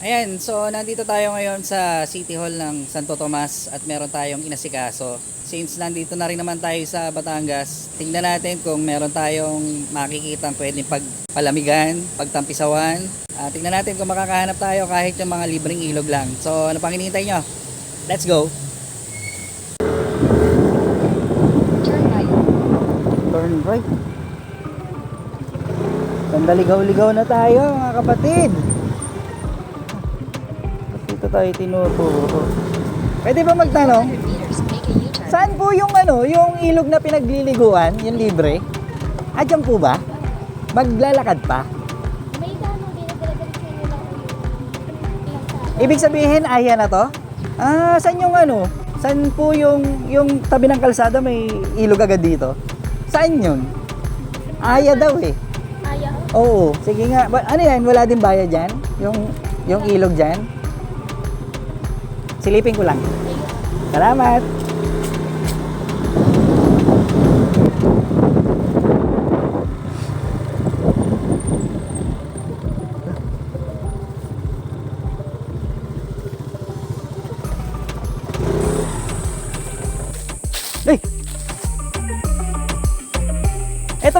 Ayan, so nandito tayo ngayon sa City Hall ng Santo Tomas at meron tayong inasikaso. Since nandito na rin naman tayo sa Batangas, tingnan natin kung meron tayong makikita pwedeng pagpalamigan, pagtampisawan. At tingnan natin kung makakahanap tayo kahit yung mga libreng ilog lang. So ano pang hinihintay nyo? Let's go! Turn right. Turn right. Sandaligaw-ligaw na tayo mga kapatid. Dito tayo tinuturo. Pwede ba magtanong? Saan po yung ano, yung ilog na pinagliliguan, yung libre? Ah, dyan po ba? Maglalakad pa? May dano din Ibig sabihin, aya na to? Ah, saan yung ano? Saan po yung, yung tabi ng kalsada may ilog agad dito? Saan yun? Aya daw eh. Aya. Oo, sige nga. Ba- ano yan? Wala din bayad dyan? Yung, yung ilog dyan? Silipin ko lang. Salamat.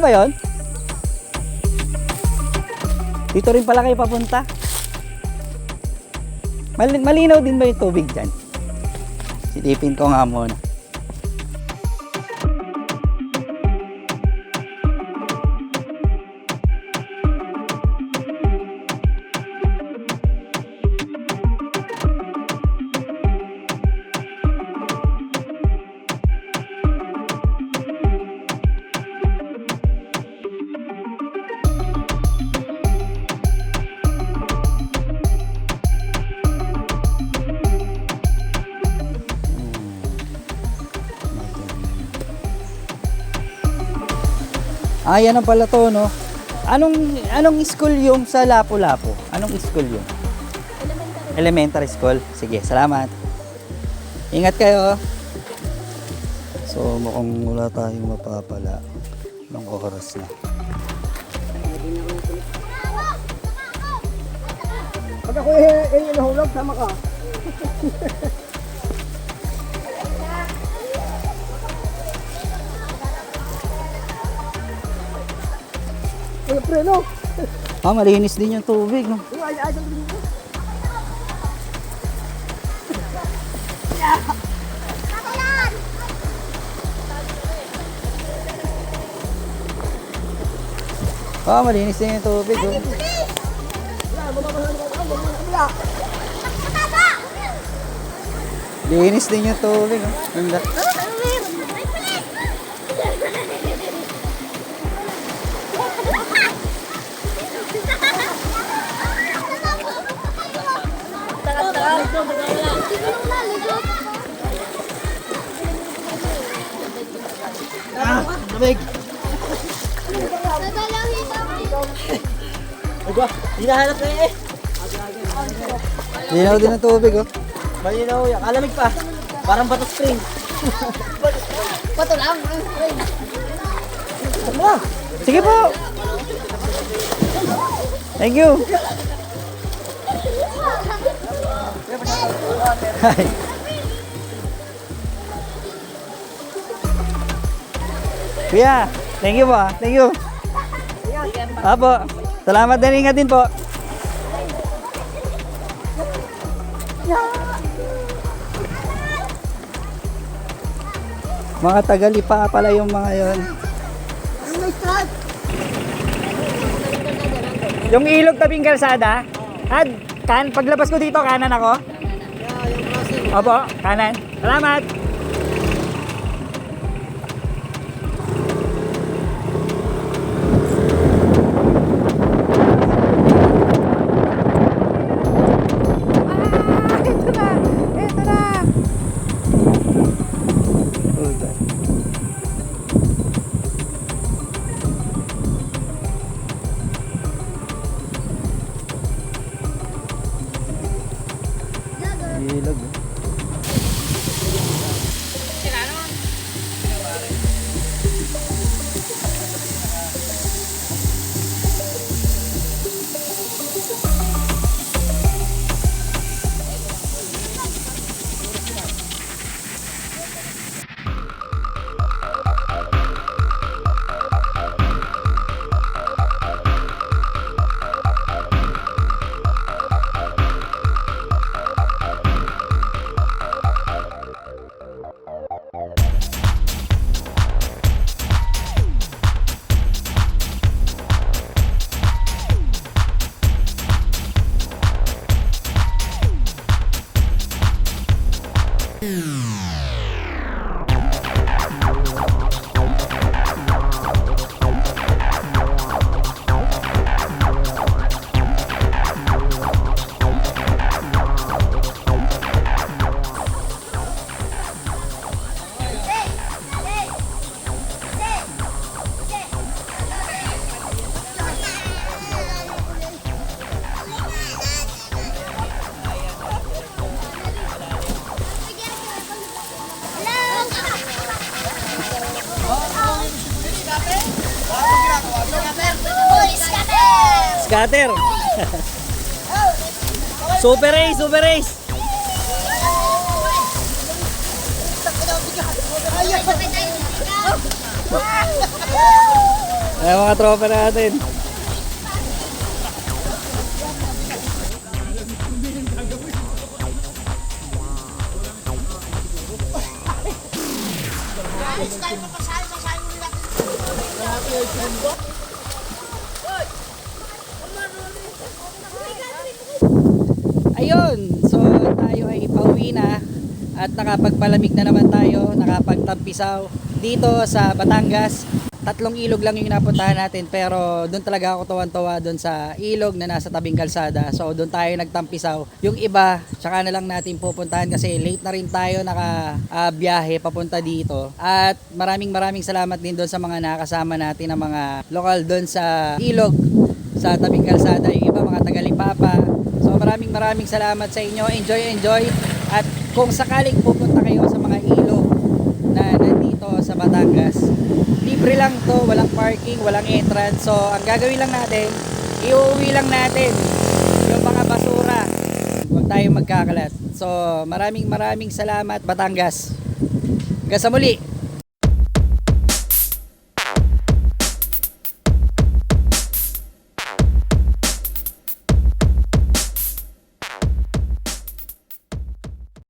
Ba yon? Dito rin pala kayo papunta. Mal- malinaw din ba yung tubig dyan? Silipin ko nga muna. Ah, yan ang pala to, no? Anong, anong school yung sa Lapu-Lapu? Anong school yung? Elementary school. Sige, salamat. Ingat kayo. So, mukhang wala tayong mapapala ng oras na. Pag ako eh, eh nahulog, sama ka. Wala preno. Ah, malinis din yung tubig, no? Ay ay. Ah, malinis din yung tubig, oh. Linis din yung tubig, oh. Ganda. Ah, lamig. Nadalahin ako. Aba, hinahanap na eh. Linaw din ang tubig, oh. Malinaw yan. Alamig pa. Parang bato spring. Pato lang. Sige po. Thank you. Hi. Kuya, thank you po. ah. Thank you. Apo. Salamat din. Ingat din po. Mga tagalipa pala yung mga yon. Yung ilog tabing kalsada? Ad, kan, paglabas ko dito, kanan ako? Opo, kanan. Salamat. Ilog. eh. Mm. Scatter! super race, super race! Ay, mga tropa natin. Ayun, so tayo ay pauwi na at nakapagpalamig na naman tayo, nakapagtampisaw dito sa Batangas. Tatlong ilog lang yung napuntahan natin pero doon talaga ako tuwan-tuwa doon sa ilog na nasa tabing kalsada. So doon tayo nagtampisaw. Yung iba, tsaka na lang natin pupuntahan kasi late na rin tayo naka ah, biyahe papunta dito. At maraming maraming salamat din doon sa mga nakasama natin na mga lokal doon sa ilog sa tabing kalsada. Yung iba mga tagalipapa, maraming maraming salamat sa inyo. Enjoy, enjoy. At kung sakaling pupunta kayo sa mga ilog na nandito sa Batangas, libre lang to, walang parking, walang entrance. So ang gagawin lang natin, iuwi lang natin yung mga basura. Huwag tayo magkakalat. So maraming maraming salamat Batangas. Hanggang sa muli.